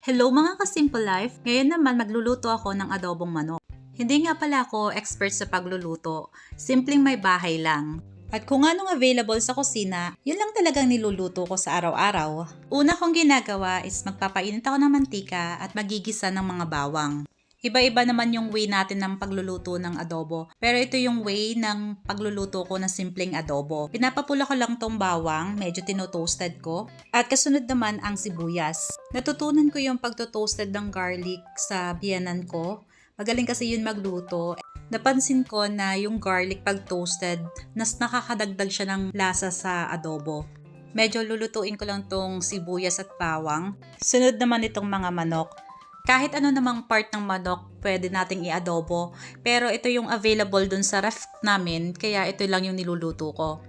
Hello mga ka-simple life! Ngayon naman magluluto ako ng adobong manok. Hindi nga pala ako expert sa pagluluto. Simpleng may bahay lang. At kung anong available sa kusina, yun lang talagang niluluto ko sa araw-araw. Una kong ginagawa is magpapainit ako ng mantika at magigisa ng mga bawang. Iba-iba naman yung way natin ng pagluluto ng adobo. Pero ito yung way ng pagluluto ko ng simpleng adobo. Pinapapula ko lang tong bawang, medyo tinotoasted ko. At kasunod naman ang sibuyas. Natutunan ko yung pagtotoasted ng garlic sa biyanan ko. Magaling kasi yun magluto. Napansin ko na yung garlic pag toasted, nas nakakadagdag siya ng lasa sa adobo. Medyo lulutuin ko lang tong sibuyas at bawang. Sunod naman itong mga manok. Kahit ano namang part ng manok, pwede nating i-adobo. Pero ito yung available dun sa ref namin, kaya ito lang yung niluluto ko.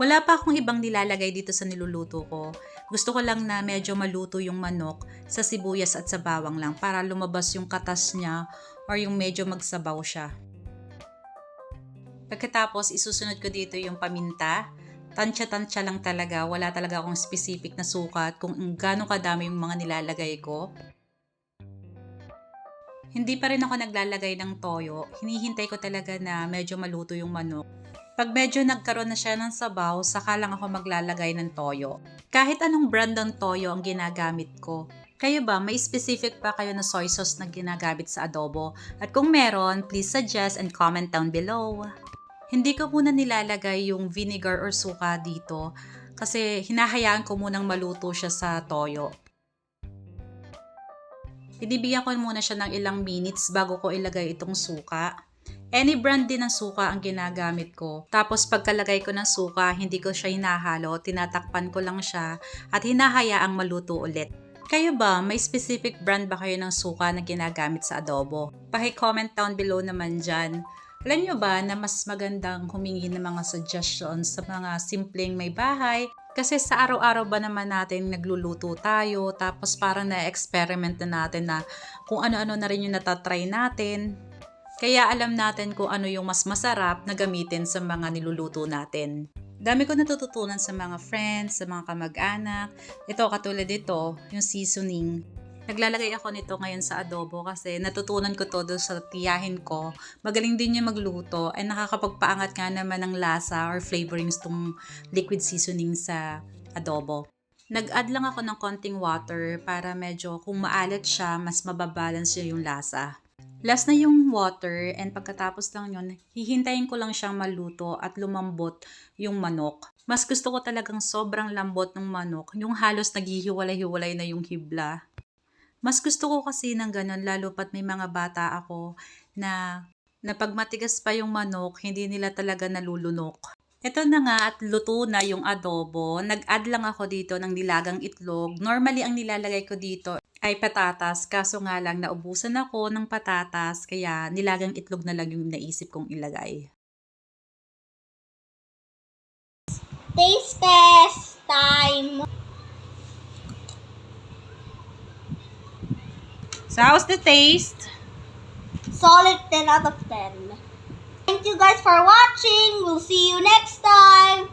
Wala pa akong ibang nilalagay dito sa niluluto ko. Gusto ko lang na medyo maluto yung manok sa sibuyas at sa bawang lang para lumabas yung katas niya or yung medyo magsabaw siya. Pagkatapos, isusunod ko dito yung paminta. Tansya-tansya lang talaga. Wala talaga akong specific na sukat kung gaano kadami yung mga nilalagay ko. Hindi pa rin ako naglalagay ng toyo. Hinihintay ko talaga na medyo maluto yung manok. Pag medyo nagkaroon na siya ng sabaw, saka lang ako maglalagay ng toyo. Kahit anong brand ng toyo ang ginagamit ko. Kayo ba, may specific pa kayo na soy sauce na ginagamit sa adobo? At kung meron, please suggest and comment down below. Hindi ko muna nilalagay yung vinegar or suka dito kasi hinahayaan ko munang maluto siya sa toyo. Binibigyan ko muna siya ng ilang minutes bago ko ilagay itong suka. Any brand din ng suka ang ginagamit ko. Tapos pagkalagay ko ng suka, hindi ko siya hinahalo, tinatakpan ko lang siya at hinahayaang maluto ulit. Kayo ba, may specific brand ba kayo ng suka na ginagamit sa adobo? Paki-comment down below naman dyan. Alam nyo ba na mas magandang humingi ng mga suggestions sa mga simpleng may bahay? Kasi sa araw-araw ba naman natin nagluluto tayo, tapos parang na-experiment na natin na kung ano-ano na rin yung natatry natin. Kaya alam natin kung ano yung mas masarap na gamitin sa mga niluluto natin. Dami ko natututunan sa mga friends, sa mga kamag-anak. Ito, katulad dito, yung seasoning. Naglalagay ako nito ngayon sa adobo kasi natutunan ko to doon sa tiyahin ko. Magaling din niya magluto ay nakakapagpaangat nga naman ng lasa or flavorings tong liquid seasoning sa adobo. Nag-add lang ako ng konting water para medyo kung maalat siya, mas mababalance niya yung lasa. Last na yung water and pagkatapos lang yun, hihintayin ko lang siyang maluto at lumambot yung manok. Mas gusto ko talagang sobrang lambot ng manok, yung halos naghihiwalay-hiwalay na yung hibla. Mas gusto ko kasi ng ganun, lalo pat may mga bata ako na, na pag matigas pa yung manok, hindi nila talaga nalulunok. Ito na nga at luto na yung adobo. Nag-add lang ako dito ng nilagang itlog. Normally, ang nilalagay ko dito ay patatas. Kaso nga lang, naubusan ako ng patatas. Kaya nilagang itlog na lang yung naisip kong ilagay. Taste test time. So, how's the taste? Solid 10 out of 10. Thank you guys for watching. We'll see you next time.